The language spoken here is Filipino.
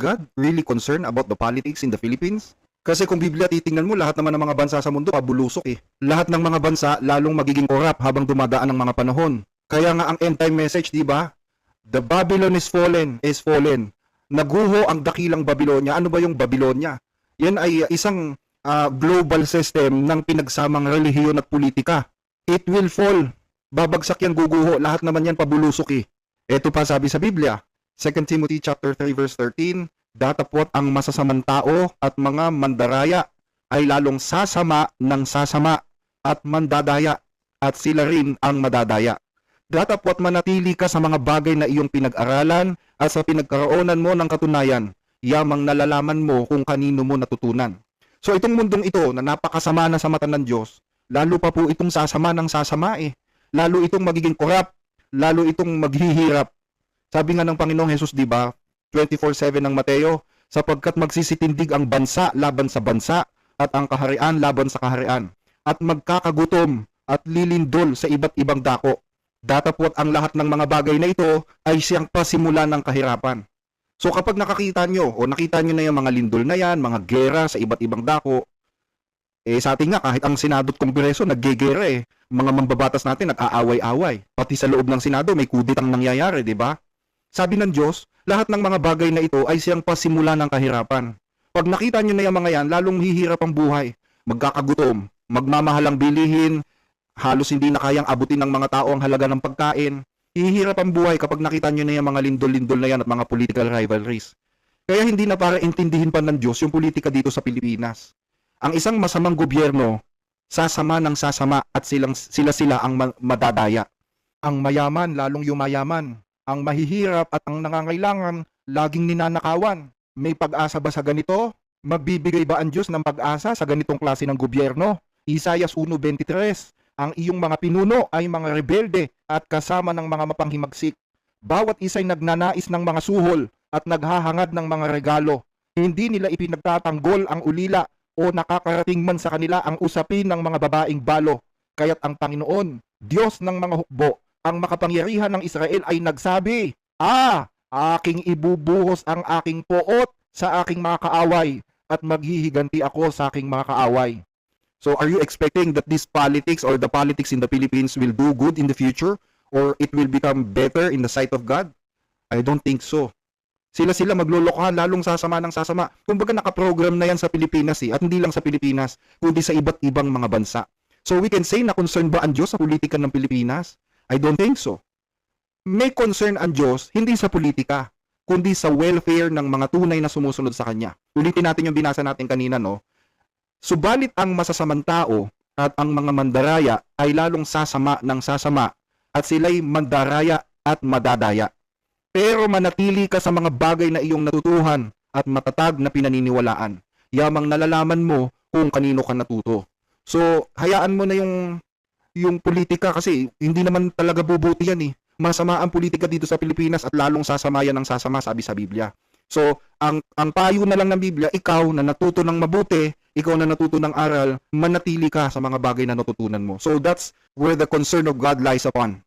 God really concerned about the politics in the Philippines? Kasi kung Biblia titingnan mo, lahat naman ng mga bansa sa mundo pabulusok eh. Lahat ng mga bansa lalong magiging korap habang dumadaan ang mga panahon. Kaya nga ang end time message, di ba? The Babylon is fallen, is fallen. Naguho ang dakilang Babylonia. Ano ba yung Babylonia? Yan ay isang ah, global system ng pinagsamang relihiyon at politika. It will fall. Babagsak yan guguho. Lahat naman yan pabulusok eh. Ito pa sabi sa Biblia, 2 Timothy chapter 3 verse 13, datapot ang masasamang tao at mga mandaraya ay lalong sasama ng sasama at mandadaya at sila rin ang madadaya. Datapot manatili ka sa mga bagay na iyong pinag-aralan at sa pinagkaroonan mo ng katunayan, yamang nalalaman mo kung kanino mo natutunan. So itong mundong ito na napakasama na sa mata ng Diyos, lalo pa po itong sasama ng sasama eh. Lalo itong magiging korap, lalo itong maghihirap. Sabi nga ng Panginoong Hesus, di ba, 24-7 ng Mateo, sapagkat magsisitindig ang bansa laban sa bansa at ang kaharian laban sa kaharian at magkakagutom at lilindol sa iba't ibang dako. Datapot ang lahat ng mga bagay na ito ay siyang pasimula ng kahirapan. So kapag nakakita nyo o nakita nyo na yung mga lindol na yan, mga gera sa iba't ibang dako, eh sa atin nga kahit ang Senado at Kongreso naggegera eh. Mga mambabatas natin nag-aaway-away. Pati sa loob ng Senado may kuditang nangyayari, di ba? Sabi ng Diyos, lahat ng mga bagay na ito ay siyang pasimula ng kahirapan. Pag nakita nyo na yung mga yan, lalong hihirap ang buhay. Magkakagutom, magmamahalang bilihin, halos hindi na kayang abutin ng mga tao ang halaga ng pagkain. Hihirap ang buhay kapag nakita nyo na yung mga lindol-lindol na yan at mga political rivalries. Kaya hindi na para intindihin pa ng Diyos yung politika dito sa Pilipinas. Ang isang masamang gobyerno, sasama ng sasama at silang, sila-sila ang ma- madadaya. Ang mayaman lalong yumayaman. Ang mahihirap at ang nangangailangan laging ninanakawan. May pag-asa ba sa ganito? Magbibigay ba ang Diyos ng pag-asa sa ganitong klase ng gobyerno? Isayas 1.23 Ang iyong mga pinuno ay mga rebelde at kasama ng mga mapanghimagsik. Bawat isa'y nagnanais ng mga suhol at naghahangad ng mga regalo. Hindi nila ipinagtatanggol ang ulila o nakakarating man sa kanila ang usapin ng mga babaeng balo. Kaya't ang Panginoon, Diyos ng mga hukbo, ang makapangyarihan ng Israel ay nagsabi, Ah, aking ibubuhos ang aking poot sa aking mga kaaway at maghihiganti ako sa aking mga kaaway. So are you expecting that this politics or the politics in the Philippines will do good in the future or it will become better in the sight of God? I don't think so. Sila-sila maglolokohan, lalong sasama ng sasama. Kumbaga nakaprogram na yan sa Pilipinas eh, at hindi lang sa Pilipinas, kundi sa iba't ibang mga bansa. So we can say na concerned ba ang Diyos sa politika ng Pilipinas? I don't think so. May concern ang Diyos hindi sa politika, kundi sa welfare ng mga tunay na sumusunod sa Kanya. Ulitin natin yung binasa natin kanina, no? Subalit ang masasamang tao at ang mga mandaraya ay lalong sasama ng sasama at sila'y mandaraya at madadaya. Pero manatili ka sa mga bagay na iyong natutuhan at matatag na pinaniniwalaan. Yamang nalalaman mo kung kanino ka natuto. So, hayaan mo na yung yung politika kasi hindi naman talaga bubuti yan eh. Masama ang politika dito sa Pilipinas at lalong sasama yan ng sasama sabi sa Biblia. So, ang ang payo na lang ng Biblia, ikaw na natuto ng mabuti, ikaw na natuto ng aral, manatili ka sa mga bagay na natutunan mo. So, that's where the concern of God lies upon.